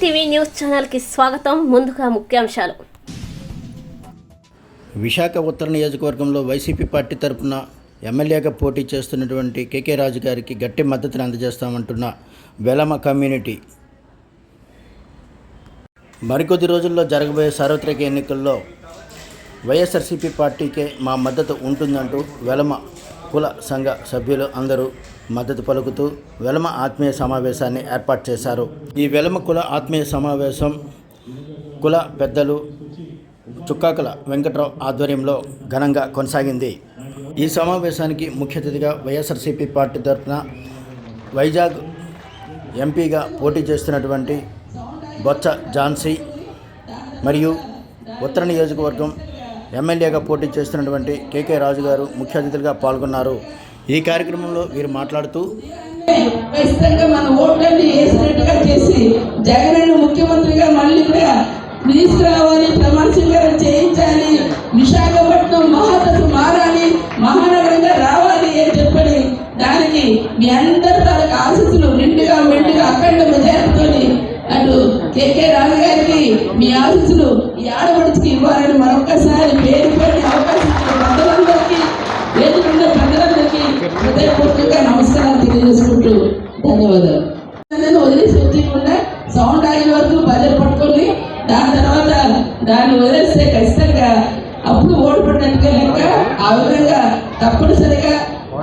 TV news ఛానల్కి స్వాగతం. ముందుగా ముఖ్యాంశాలు. విశాఖ ఉత్తర నియోజకవర్గంలో వైసీపీ పార్టీ తరపున ఎమ్మెల్యేగా పోటీ చేస్తున్నటువంటి కేకే రాజు గారికి గట్టి మద్దతుని అందజేస్తామంటున్న వెలమ కమ్యూనిటీ. మరికొద్ది రోజుల్లో జరగబోయే సార్వత్రిక ఎన్నికల్లో వైఎస్ఆర్సీపీ పార్టీకే మా మద్దతు ఉంటుందంటూ వెలమ కుల సంఘ సభ్యులు అందరూ మద్దతు పలుకుతూ వెలమ ఆత్మీయ సమావేశాన్ని ఏర్పాటు చేశారు. ఈ వెలమ కుల ఆత్మీయ సమావేశం కుల పెద్దలు చుక్కాకుల వెంకట్రావు ఆధ్వర్యంలో ఘనంగా కొనసాగింది. ఈ సమావేశానికి ముఖ్య అతిథిగా వైఎస్ఆర్సీపీ పార్టీ తరఫున వైజాగ్ ఎంపీగా పోటీ చేస్తున్నటువంటి బొత్స ఝాన్సీ మరియు ఉత్తర నియోజకవర్గం ఎమ్మెల్యేగా పోటీ చేస్తున్నటువంటి కేకే రాజు గారు ముఖ్య అతిథులుగా పాల్గొన్నారు. ఈ కార్యక్రమంలో వీరు మాట్లాడుతూ ఖచ్చితంగా మన ఓట్లన్నీ వేసినట్టుగా చేసి జగన్ ముఖ్యమంత్రిగా మళ్ళీ కూడా తీసుకురావాలి ప్రమాణంగా దాన్ని వదిలేస్తే ఖచ్చితంగా అప్పుడు ఓడిపడినట్టుగా లెక్క ఆ విధంగా తప్పనిసరిగా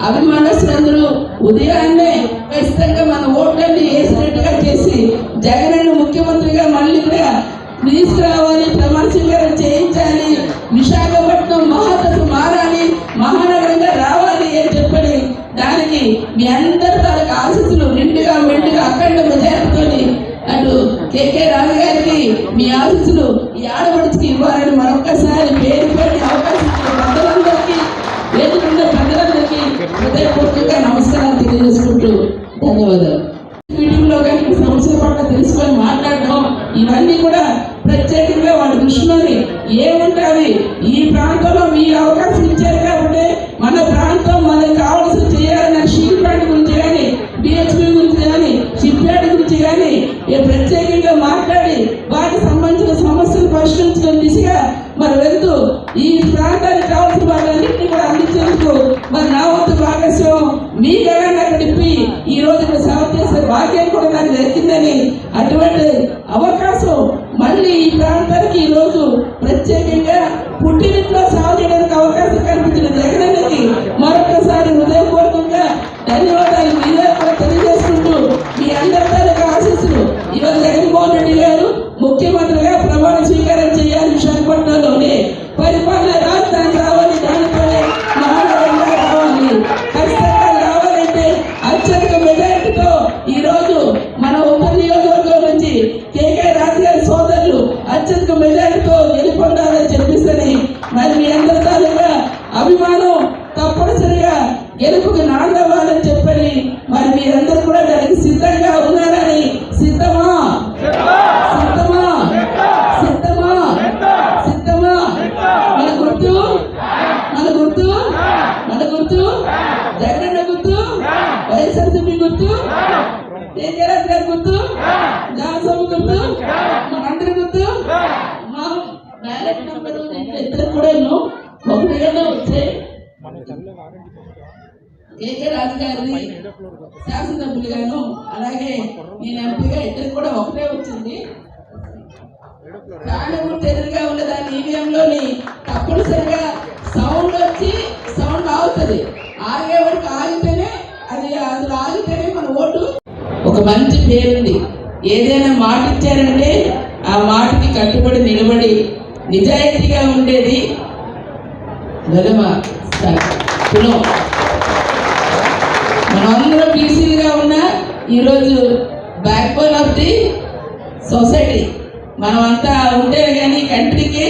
అభిమానస్తులందరూ ఉదయాన్నే ఖచ్చితంగా మన ఓట్లన్నీ వేసినట్టుగా చేసి జగన్ ముఖ్యమంత్రిగా మళ్ళీ కూడా తీసుకురావాలి ప్రమాణ స్వీకారం చేయించాలి విశాఖపట్నం మహాదశ మారాలి మహానగరంగా రావాలి అని చెప్పని దానికి మీ అందరి తాలూకు ఆశీస్సులు నిండుగా మెండుగా అఖండ మెజారిటీతోని అటు కేకే రాజు గారికి మీ ఆశీస్సులు ఈ ఆడపడుచుకి ఇవ్వాలని మరొకసారి పేరు పెట్టి అవకాశం ఇచ్చిన పెద్దలందరికీ వేదికన్న పెద్దలందరికీ హృదయపూర్వకంగా నమస్కారాలు తెలియజేసుకుంటూ ధన్యవాదాలు. మీ గలాన్ని అక్కడ ఇప్పి ఈ రోజు ఇక్కడ సేవ చేసే భాగ్యం కూడా నాకు దక్కిందని అటువంటి అవకాశం గారి గుర్తు? జాన్సన్ గుర్తు? మనందరి గుర్తు? మా బ్యాలెట్ నెంబర్ ఇద్దరు కూడా ఒకటి ఏదో వచ్చాయి కేకే రాజు గారిని శాసనసభ్యులుగాను అలాగే నేను ఎంపీగా ఇద్దరు కూడా ఒకటే వచ్చింది. కానుగురు ఎదురుగా ఉన్న దాని ఈవీఎంలోని తప్పనిసరిగా సౌండ్ వచ్చి సౌండ్ ఆగుతుంది. ఆగే వరకు ఆగితేనే అది అందులో ఆగితేనే మన ఓటు ఒక మంచి పేరుంది. ఏదైనా మాట ఇచ్చారంటే ఆ మాటకి కట్టుబడి నిలబడి నిజాయితీగా ఉండేది గలమ కులం. మనందరం బీసీలుగా ఉన్న ఈరోజు backbone of the society మనమంతా ఉంటే కానీ కంట్రీకి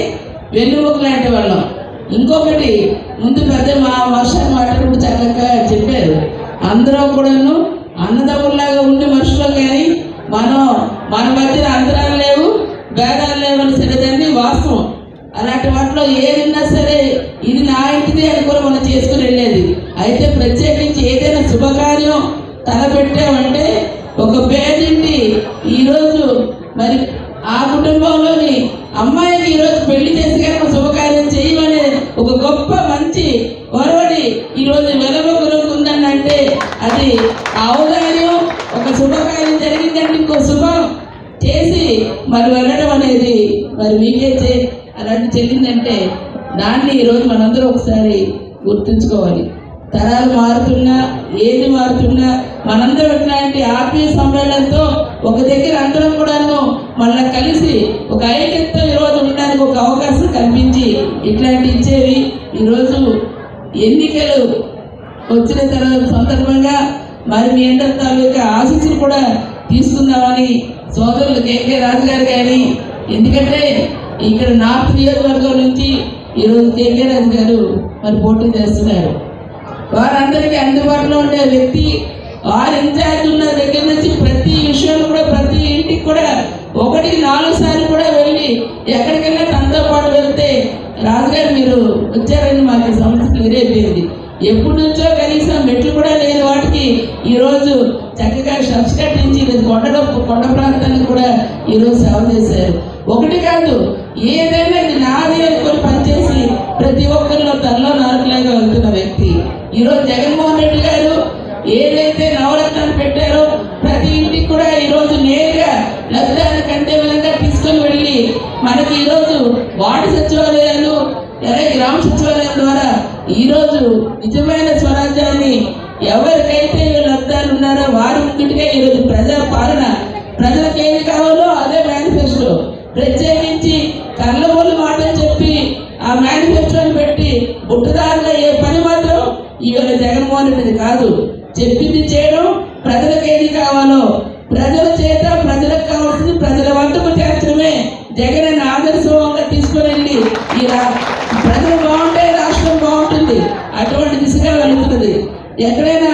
వెన్నుముక లాంటి వాళ్ళం. ఇంకొకటి ముందు పెద్ద మా వర్షాన్ని మాట్లాడుకుంటూ చక్కగా చెప్పారు. అందరం కూడాను అన్నదమ్ముల్లాగా ఉండి మనుషులు కానీ మనం మన మధ్యన అంతరాలు లేవు భేదాలు లేవు అని వాస్తవం. అలాంటి వాటిలో ఏదన్నా సరే ఇది నా ఇంటిది అనుకుని మనం చేసుకుని వెళ్ళేది అయితే ప్రత్యేకించి ఏదైనా శుభకార్యం తలపెట్టామంటే ఒక పేదింటి ఈరోజు మరి ఆ కుటుంబంలోని అమ్మాయి మరి చే అలాంటి చెల్లిందంటే దాన్ని ఈరోజు మనందరూ ఒకసారి గుర్తుంచుకోవాలి. తరాలు మారుతున్నా ఏది మారుతున్నా మనందరం ఇట్లాంటి ఆత్మీయ సమ్మేళనంతో ఒక దగ్గర అందరం కూడాను మళ్ళీ కలిసి ఒక ఐక్యతతో ఈరోజు ఉండడానికి ఒక అవకాశం కల్పించి ఇట్లాంటి ఇచ్చేవి ఈరోజు ఎన్నికలు వచ్చిన తర్వాత సందర్భంగా మరి మీ అందరి తాలూకా ఆశీస్సులు కూడా తీసుకుందామని సోదరులు కేకే రాజు గారు కానీ ఎందుకంటే ఇక్కడ నార్త్ నియోజకవర్గం నుంచి ఈరోజు కేకే రాజు గారు మరి పోటీ చేస్తున్నారు. వారందరికీ అందుబాటులో ఉండే వ్యక్తి వారు ఇన్ఛార్జ్ ఉన్న దగ్గర నుంచి ప్రతి విషయంలో కూడా ప్రతి ఇంటికి కూడా ఒకటి నాలుగు సార్లు కూడా వెళ్ళి ఎక్కడికైనా తనతో పాటు వెళ్తే రాజుగారు మీరు వచ్చారని మాకు సమస్య క్లియర్ అయిపోయింది. ఎప్పటి నుంచో కనీసం మెట్లు కూడా లేని వాటికి ఈరోజు చక్కగా షబ్స్ కట్టించి కొండ కొండ ప్రాంతానికి కూడా ఈరోజు సేవ చేశారు. ఒకటి కాదు ఏదైనా ఇది నాది అనుకొని పనిచేసి ప్రతి ఒక్కరిలో తనలో నరకలాగా వెళ్తున్న వ్యక్తి. ఈరోజు జగన్మోహన్ రెడ్డి గారు ఏదైతే నవరత్నాలు పెట్టారో ప్రతి ఇంటికి కూడా ఈరోజు నేరుగా లబ్ధాన్ని కంటే విధంగా తీసుకొని వెళ్ళి మనకి ఈరోజు వార్డు సచివాలయాలు అలాగే గ్రామ సచివాలయం ద్వారా ఈరోజు నిజమైన స్వరాజ్యాన్ని ఎవరికైతే లబ్ధాలు ఉన్నారో వారి ముందుగా ఈరోజు ప్రజా పాలన ప్రజలకు ఏమి కావాలో అదే మేనిఫెస్టో ప్రత్యేకించి కళ్ళబోలు మాటలు చెప్పి ఆ మేనిఫెస్టోని పెట్టి బుట్టదారుగా ఏ పని మాత్రం ఇవాళ కాదు. చెప్పింది చేయడం ప్రజలకు ఏది కావాలో ప్రజల చేత ప్రజలకు కావాల్సింది ప్రజల వద్దకు చేర్చడమే. జగన్ ఆదర్శంగా తీసుకుని వెళ్ళి ఈ ప్రజలు బాగుంటే రాష్ట్రం బాగుంటుంది. అటువంటి దిశగా వెళుతుంది. ఎక్కడైనా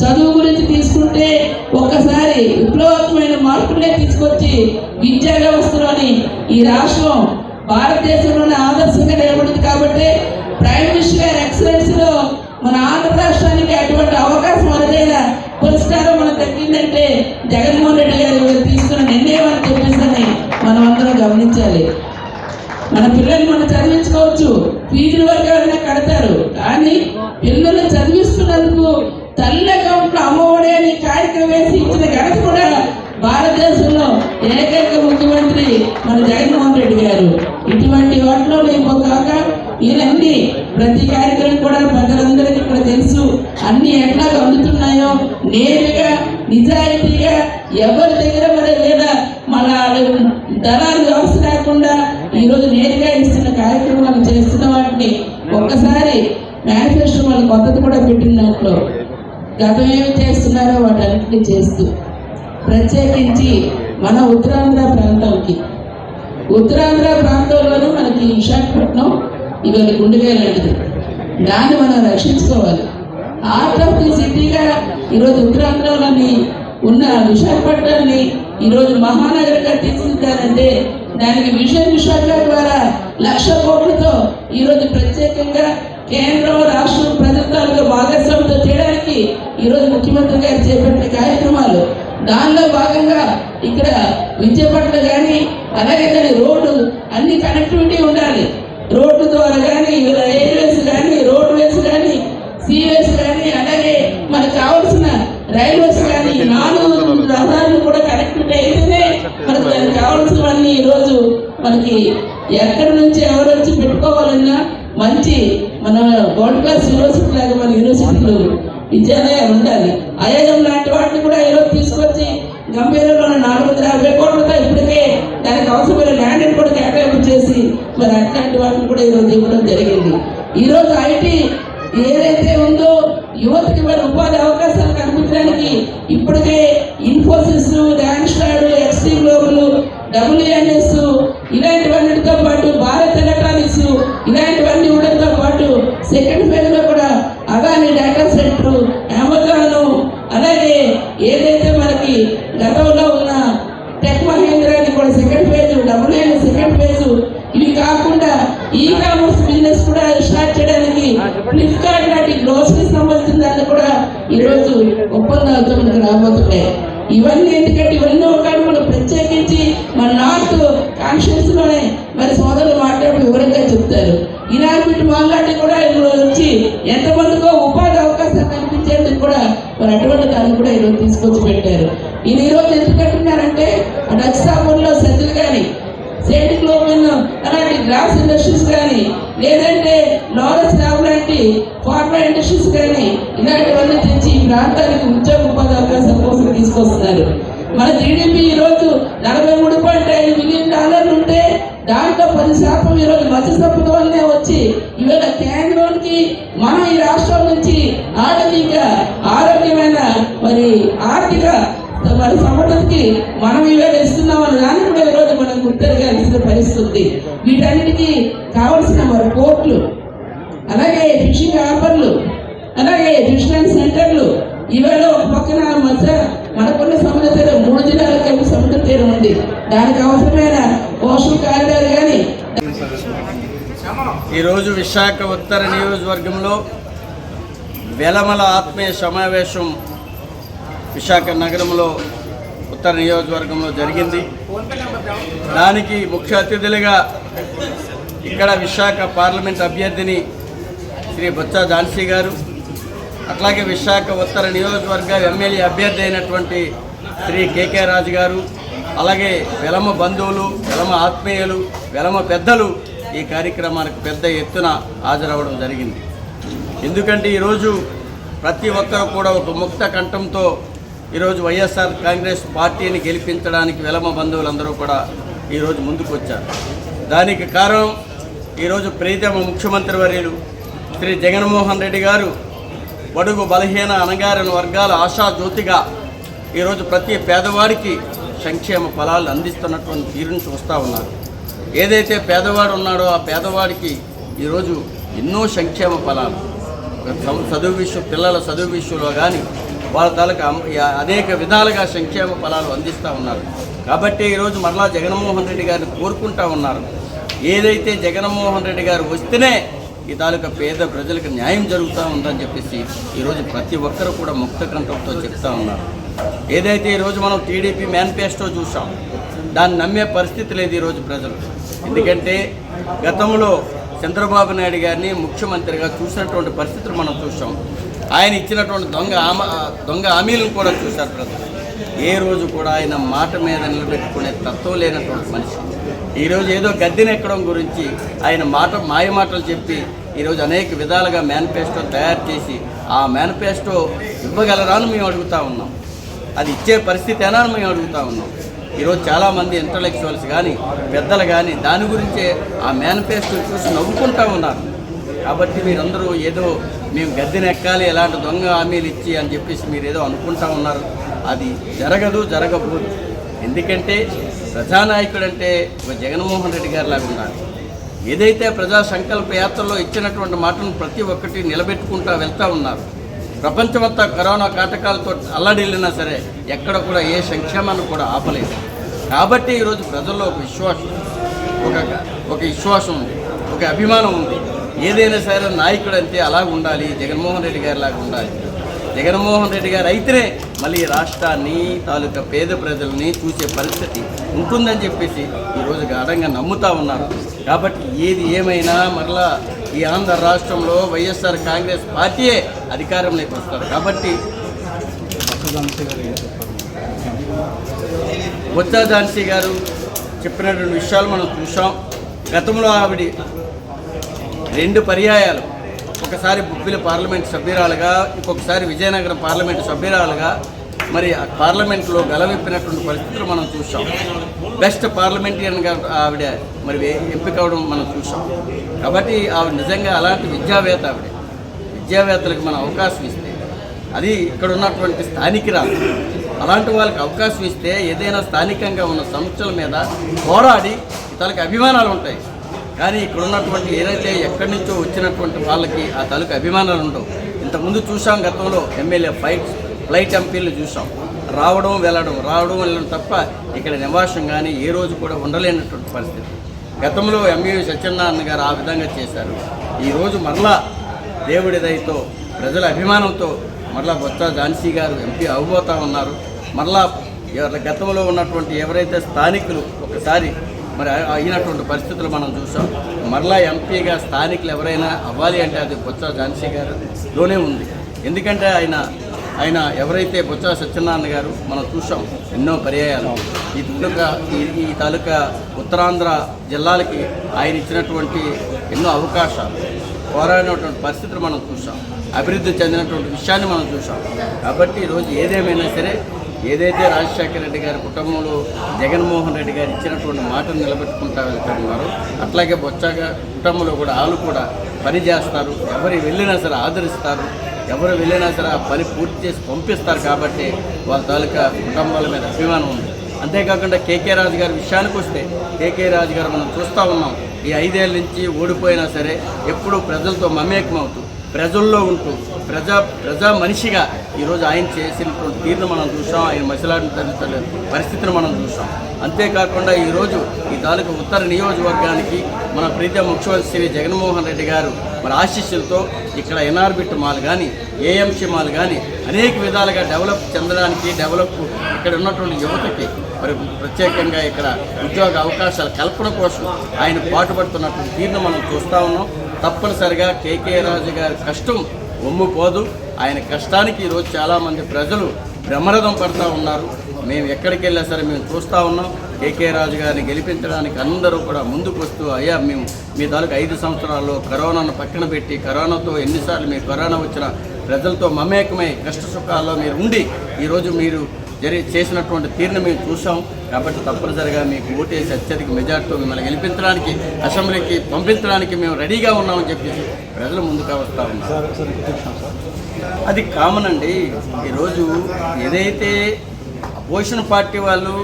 చదువు గురించి తీసుకుంటే ఒక్కసారి విప్లవాత్మైన మార్పులే తీసుకొచ్చి విద్యా వ్యవస్థలోని ఈ రాష్ట్రం భారతదేశంలోనే ఆదర్శంగా నిలబడింది కాబట్టి ప్రైమ్ మినిస్టర్ గారి ఎక్సలెన్స్లో మన ఆంధ్ర రాష్ట్రానికి అటువంటి అవకాశం అరుదైన పురస్కారం మనకు దక్కిందంటే జగన్మోహన్ రెడ్డి గారు తీసుకున్న నిర్ణయం అని చెప్పేసి మనం అందరం గమనించాలి. మన పిల్లల్ని మనం చదివించుకోవచ్చు. ఫీజుల వరకు ఎవరైనా కడతారు. కానీ పిల్లలు చదివిస్తున్నందుకు తల్లి అకౌంట్లో అమ్మఒడి అని కార్యక్రమం వేసి ఇచ్చిన ఘనత కూడా భారతదేశంలో ఏకైక ముఖ్యమంత్రి మన జగన్మోహన్ రెడ్డి గారు. ఇటువంటి వాటిలో మేము కాక ఈయనన్ని ప్రతి కార్యక్రమం కూడా ప్రజలందరికీ అన్ని ఎట్లా అందుతున్నాయో నేరుగా నిజాయితీగా ఎవరి దగ్గర మరి లేదా మన దళాలు వ్యవస్థ లేకుండా ఈరోజు నేరుగా ఇస్తున్న కార్యక్రమాలు చేస్తున్న వాటిని ఒక్కసారి మేనిఫెస్టో వాళ్ళ కొత్తది కూడా పెట్టినట్లు గతం ఏమి చేస్తున్నారో వాటన్నిటిని చేస్తూ ప్రత్యేకించి మన ఉత్తరాంధ్ర ప్రాంతంకి ఉత్తరాంధ్ర ప్రాంతంలోనూ మనకి విశాఖపట్నం ఇవాళ గుండెగా లాంటిది దాన్ని మనం రక్షించుకోవాలి. హార్ట్ ఆఫ్ ది సిటీగా ఈరోజు ఉత్తరాంధ్రలోని ఉన్న విశాఖపట్నాన్ని ఈరోజు మహానగరంగా తీర్చిదిద్దారంటే దానికి విజన్ విశాఖ ద్వారా లక్ష కోట్లతో ఈరోజు ప్రత్యేకంగా కేంద్రం రాష్ట్రం ప్రభుత్వాలకు భాగస్వామ్యంతో చేయడానికి ఈరోజు ముఖ్యమంత్రి గారు చేపట్టిన కార్యక్రమాలు. దానిలో భాగంగా ఇక్కడ విద్య పట్ల కానీ అలాగే కానీ రోడ్డు అన్ని కనెక్టివిటీ ఉండాలి. రోడ్డు ద్వారా కానీ రైల్వే కానీ రోడ్ వేస్ కానీ సీవేస్ కానీ అలాగే మనకు కావాల్సిన రైల్వేస్ కానీ ఈ నాలుగు రహదారులు కూడా అయితేనే మనకు దానికి కావాల్సినవన్నీ ఈరోజు మనకి ఎక్కడి నుంచి ఎవరు వచ్చి పెట్టుకోవాలన్నా మంచి మన గోల్డ్ క్లాస్ యూనివర్సిటీ లాగా మన యూనివర్సిటీలు విద్యాలయాలు ఉండాలి. ఐఐఎం లాంటి వాటిని కూడా ఈరోజు తీసుకొచ్చి గంభీరంలో నాలుగు వందల యాభై కోట్లతో ఇప్పటికే దానికి అవసరమైన ల్యాండ్ కూడా కేటాయింపు చేసి మరి అట్లాంటి వాటిని కూడా ఈరోజు ఇవ్వడం జరిగింది. ఈరోజు ఐటీ ఫ్లిప్కార్ట్ లాంటి గ్రోసరీ సంబంధించిన దాన్ని కూడా ఈరోజు ఒప్పందాలతో మనకు రాబోతున్నాయి. ఇవన్నీ ఎందుకంటే ఇవన్నీ ఒకటి మనం ప్రత్యేకించి మన నార్త్ కాన్షియస్లోనే మరి సోదరులు మాట్లాడి వివరంగా చెప్తారు. ఇలాంటి మాట్లాడి కూడా ఇందులో వచ్చి ఎంతమందికో ఉపాధి అవకాశాలు కల్పించేందుకు కూడా మరి అటువంటి దాన్ని కూడా ఈరోజు తీసుకొచ్చి పెట్టారు. ఇది ఈరోజు ఎందుకు కట్టున్నారంటే ఆ డచ్ సజ్జలు కానీ సేటిక్ లోపెన్ అలాంటి గ్లాస్ ఇండస్ట్రీస్ కానీ లేదంటే లోరస్ ఫార్మా ఇండస్ట్రీస్ కానీ ఇలాంటివన్నీ తెచ్చి ఈ ప్రాంతానికి ఉద్యోగ ఉపాధి అవకాశం కోసం తీసుకొస్తున్నారు. మన జీడిపి ఈ రోజు నలభై మూడు పాయింట్ ఐదు మిలియన్ డాలర్లు ఉంటే దాంట్లో పది శాతం ఈ రోజు మత్స్య సంపద వల్లనే వచ్చి ఇవాళ కేంద్రానికి మనం ఈ రాష్ట్రం నుంచి ఆర్థిక ఆరోగ్యమైన మరి ఆర్థిక మరి సంపదకి మనం ఇవాళ ఇస్తున్నామని దాన్ని కూడా ఈరోజు మనం గుర్తెరగాల్సిన పరిస్థితి వీటన్నిటికీ కావలసిన మరి కోట్లు అలాగే ఫిషింగ్ హార్బర్లు అలాగే ఫిష్ సెంటర్లు ఇవాళ ఒక పక్కన మధ్య మనకున్న సముద్ర తీరం మూడు జిల్లాలకు కలిపి సముద్ర తీరం ఉంది. దానికి అవసరమైన కోస్టల్ కారిడార్ కానీ ఈరోజు విశాఖ ఉత్తర నియోజకవర్గంలో వెలమల ఆత్మీయ సమావేశం విశాఖ నగరంలో ఉత్తర నియోజకవర్గంలో జరిగింది. దానికి ముఖ్య అతిథులుగా ఇక్కడ విశాఖ పార్లమెంట్ అభ్యర్థిని శ్రీ బొత్స ఝాన్సీ గారు అట్లాగే విశాఖ ఉత్తర నియోజకవర్గ ఎమ్మెల్యే అభ్యర్థి అయినటువంటి శ్రీ కేకే రాజు గారు అలాగే వెలమ బంధువులు వెలమ ఆత్మీయులు వెలమ పెద్దలు ఈ కార్యక్రమానికి పెద్ద ఎత్తున హాజరవడం జరిగింది. ఎందుకంటే ఈరోజు ప్రతి ఒక్కరు కూడా ఒక ముక్త కంఠంతో ఈరోజు వైఎస్ఆర్ కాంగ్రెస్ పార్టీని గెలిపించడానికి వెలమ బంధువులందరూ కూడా ఈరోజు ముందుకు వచ్చారు దానికి కారణం ఈరోజు ప్రీతమ ముఖ్యమంత్రి వర్యులు శ్రీ జగన్మోహన్ రెడ్డి గారు బడుగు బలహీన అణగారిన వర్గాల ఆశాజ్యోతిగా ఈరోజు ప్రతి పేదవాడికి సంక్షేమ ఫలాలు అందిస్తున్నటువంటి తీరును చూస్తూ ఉన్నారు. ఏదైతే పేదవాడు ఉన్నాడో ఆ పేదవాడికి ఈరోజు ఎన్నో సంక్షేమ ఫలాలు. చదువు విషయం పిల్లల చదువు విషయంలో కానీ వాళ్ళ తాలూకా అనేక విధాలుగా సంక్షేమ ఫలాలు అందిస్తూ ఉన్నారు. కాబట్టి ఈరోజు మరలా జగన్మోహన్ రెడ్డి గారిని కోరుకుంటా ఉన్నారు. ఏదైతే జగన్మోహన్ రెడ్డి గారు వస్తేనే ఈ తాలూకా పేద ప్రజలకు న్యాయం జరుగుతూ ఉందని చెప్పేసి ఈరోజు ప్రతి ఒక్కరు కూడా ముక్త కంఠంతో చెప్తా ఉన్నారు. ఏదైతే ఈరోజు మనం టీడీపీ మేనిఫెస్టో చూసాం దాన్ని నమ్మే పరిస్థితి లేదు ఈరోజు ప్రజలు. ఎందుకంటే గతంలో చంద్రబాబు నాయుడు గారిని ముఖ్యమంత్రిగా చూసినటువంటి పరిస్థితులు మనం చూసాం ఆయన ఇచ్చినటువంటి దొంగ ఆమ దొంగ హామీలను కూడా చూశారు ప్రజలు. ఏ రోజు కూడా ఆయన మాట మీద నిలబెట్టుకునే తత్వం లేనటువంటి మనిషి. ఈరోజు ఏదో గద్దెనెక్కడం గురించి ఆయన మాట మాయ మాటలు చెప్పి ఈరోజు అనేక విధాలుగా మేనిఫెస్టో తయారు చేసి ఆ మేనిఫెస్టో ఇవ్వగలరా అని మేము అడుగుతా ఉన్నాం. అది ఇచ్చే పరిస్థితి అని మేము అడుగుతా ఉన్నాం. ఈరోజు చాలామంది ఇంటలెక్చువల్స్ కానీ పెద్దలు కానీ దాని గురించే ఆ మేనిఫెస్టో చూసి నవ్వుకుంటా ఉన్నారు. కాబట్టి మీరందరూ ఏదో మేము గద్దెనెక్కాలి ఎలాంటి దొంగ హామీలు ఇచ్చి అని చెప్పేసి మీరు ఏదో అనుకుంటా ఉన్నారు. అది జరగదు జరగబోదు. ఎందుకంటే ప్రజానాయకుడు అంటే ఒక జగన్మోహన్ రెడ్డి గారి లాగా ఉండాలి. ఏదైతే ప్రజా సంకల్ప యాత్రలో ఇచ్చినటువంటి మాటను ప్రతి ఒక్కటి నిలబెట్టుకుంటూ వెళ్తూ ఉన్నారు. ప్రపంచమంతా కరోనా కాటకాలతో అల్లడిల్లినా సరే ఎక్కడ కూడా ఏ సంక్షేమాన్ని కూడా ఆపలేదు. కాబట్టి ఈరోజు ప్రజల్లో ఒక విశ్వాసం ఒక ఒక విశ్వాసం ఉంది ఒక అభిమానం ఉంది. ఏదైనా సరే నాయకుడు అంటే అలాగ ఉండాలి జగన్మోహన్ రెడ్డి గారి లాగా ఉండాలి. జగన్మోహన్ రెడ్డి గారు అయితేనే మళ్ళీ రాష్ట్రాన్ని తాలూకా పేద ప్రజల్ని చూసే పరిస్థితి ఉంటుందని చెప్పేసి ఈరోజు గాఢంగా నమ్ముతా ఉన్నారు. కాబట్టి ఏది ఏమైనా మరలా ఈ ఆంధ్ర రాష్ట్రంలో వైఎస్ఆర్ కాంగ్రెస్ పార్టీయే అధికారంలోకి వస్తారు. కాబట్టి బొత్స ఝాన్సీ గారు చెప్పినటువంటి విషయాలు మనం చూసాం గతంలో ఆవిడ రెండు పర్యాయాలు. ఒకసారి బుబ్బిలి పార్లమెంట్ సభ్యురాలుగా ఇంకొకసారి విజయనగరం పార్లమెంట్ సభ్యురాలుగా మరి ఆ పార్లమెంట్లో గలవిప్పినటువంటి పరిస్థితులు మనం చూసాం బెస్ట్ పార్లమెంటరియన్గా ఆవిడ మరి ఎంపిక అవడం మనం చూసాం కాబట్టి ఆవిడ నిజంగా అలాంటి విద్యావేత్త ఆవిడ. విద్యావేత్తలకు మనం అవకాశం ఇస్తే అది ఇక్కడ ఉన్నటువంటి స్థానికురాలు. అలాంటి వాళ్ళకి అవకాశం ఇస్తే ఏదైనా స్థానికంగా ఉన్న సమస్యల మీద పోరాడి తనకి అభిమానాలు ఉంటాయి. కానీ ఇక్కడ ఉన్నటువంటి ఏదైతే ఎక్కడి నుంచో వచ్చినటువంటి వాళ్ళకి ఆ తాలూకు అభిమానాలు ఉండవు. ఇంతకుముందు చూసాం గతంలో ఎమ్మెల్యే ఫ్లైట్ ఫ్లైట్ ఎంపీలు చూసాం రావడం వెళ్ళడం రావడం వెళ్ళడం తప్ప ఇక్కడ నివాసం కానీ ఏ రోజు కూడా ఉండలేనటువంటి పరిస్థితి. గతంలో ఎంఏ సత్యనారాయణ గారు ఆ విధంగా చేశారు. ఈరోజు మరలా దేవుడి దయతో ప్రజల అభిమానంతో మరలా బొత్స ఝాన్సీ గారు ఎంపీ అవబోతా ఉన్నారు. మరలా ఎవరి గతంలో ఉన్నటువంటి ఎవరైతే స్థానికులు ఒకసారి మరి అయినటువంటి పరిస్థితులు మనం చూసాం. మరలా ఎంపీగా స్థానికులు ఎవరైనా అవ్వాలి అంటే అది బొత్స ఝాన్సీ గారులోనే ఉంది. ఎందుకంటే ఆయన ఆయన ఎవరైతే బొత్స సత్యనారాయణ గారు మనం చూసాం ఎన్నో పర్యాయాలు. ఈ తాలూకా ఈ ఈ తాలూకా ఉత్తరాంధ్ర జిల్లాలకి ఆయన ఇచ్చినటువంటి ఎన్నో అవకాశాలు పోరాడినటువంటి పరిస్థితులు మనం చూసాం. అభివృద్ధి చెందినటువంటి విషయాన్ని మనం చూసాం. కాబట్టి ఈరోజు ఏదేమైనా సరే ఏదైతే రాజశేఖర రెడ్డి గారి కుటుంబంలో జగన్మోహన్ రెడ్డి గారు ఇచ్చినటువంటి మాటను నిలబెట్టుకుంటా వెళ్తున్నారు అట్లాగే బొచ్చాగా కుటుంబంలో కూడా వాళ్ళు కూడా పని చేస్తారు ఎవరు వెళ్ళినా సరే ఆదరిస్తారు ఎవరు వెళ్ళినా సరే ఆ పని పూర్తి చేసి పంపిస్తారు కాబట్టి వాళ్ళ తాలూకా కుటుంబాల మీద అభిమానం ఉంది. అంతేకాకుండా కేకే రాజు గారి విషయానికి వస్తే కేకే రాజు గారు మనం చూస్తూ ఉన్నాం ఈ ఐదేళ్ళ నుంచి ఓడిపోయినా సరే ఎప్పుడూ ప్రజలతో మమేకమవుతూ ప్రజల్లో ఉంటూ ప్రజా ప్రజా మనిషిగా ఈరోజు ఆయన చేసినటువంటి తీరును మనం చూసాం. ఆయన మసిలాడిన పరిస్థితిని మనం చూసాం. అంతేకాకుండా ఈరోజు ఈ తాలూకు ఉత్తర నియోజకవర్గానికి మన ప్రీత ముఖ్యమంత్రి శ్రీ జగన్మోహన్ రెడ్డి గారు మన ఆశీస్సులతో ఇక్కడ ఎన్ఆర్బిట్ మాల్ కానీ ఏఎంసీ మాల్ కానీ అనేక విధాలుగా డెవలప్ చెందడానికి డెవలప్ ఇక్కడ ఉన్నటువంటి యువతకి మరి ప్రత్యేకంగా ఇక్కడ ఉద్యోగ అవకాశాల కల్పన కోసం ఆయన పాటుపడుతున్నటువంటి తీరును మనం చూస్తూ ఉన్నాం. తప్పనిసరిగా కేకే రాజు గారి కష్టం ఒమ్ముపోదు. ఆయన కష్టానికి ఈరోజు చాలామంది ప్రజలు బ్రహ్మరథం పడుతూ ఉన్నారు. మేము ఎక్కడికి వెళ్ళా సరే మేము చూస్తూ ఉన్నాం. కేకే రాజు గారిని గెలిపించడానికి అందరూ కూడా ముందుకు వస్తూ అయ్యా మేము మీ తాలూకు ఐదు సంవత్సరాల్లో కరోనాను పక్కన పెట్టి కరోనాతో ఎన్నిసార్లు మీ కరోనా వచ్చిన ప్రజలతో మమేకమై కష్ట సుఖాల్లో మీరు ఉండి ఈరోజు మీరు జరి చేసినటువంటి తీరును మేము చూసాం కాబట్టి తప్పనిసరిగా మీకు ఓటేసి అత్యధిక మెజార్టీతో మిమ్మల్ని గెలిపించడానికి అసెంబ్లీకి పంపించడానికి మేము రెడీగా ఉన్నామని చెప్పేసి ప్రజలు ముందుగా వస్తూ ఉన్నారు. అది కామన్ అండి. ఈరోజు ఏదైతే అపోజిషన్ పార్టీ వాళ్ళు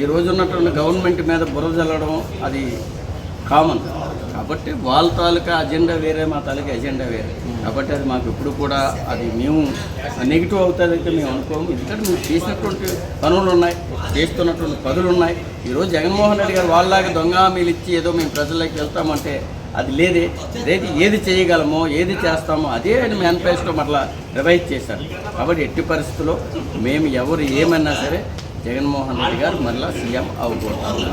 ఈ రోజు ఉన్నటువంటి గవర్నమెంట్ మీద బురద చల్లడం అది కామన్. కాబట్టి వాళ్ళ తాలూకా అజెండా వేరే మా తాలూకా ఎజెండా వేరే. కాబట్టి అది మాకు ఇప్పుడు కూడా అది మేము నెగిటివ్ అవుతుందంటే మేము అనుకోము. ఎందుకంటే మేము చేసినటువంటి పనులు ఉన్నాయి చేస్తున్నటువంటి పనులు ఉన్నాయి. ఈరోజు జగన్మోహన్ రెడ్డి గారు వాళ్ళలాగా దొంగ హామీలు ఇచ్చి ఏదో మేము ప్రజల్లోకి వెళ్తామంటే అది లేదే. అదైతే ఏది చేయగలమో ఏది చేస్తామో అదే ఆయన మేనిఫెస్టో మరలా రివైజ్ చేశారు. కాబట్టి ఎట్టి పరిస్థితుల్లో మేము ఎవరు ఏమన్నా సరే జగన్మోహన్ రెడ్డి గారు మరలా సీఎం అవ్వకూడదు.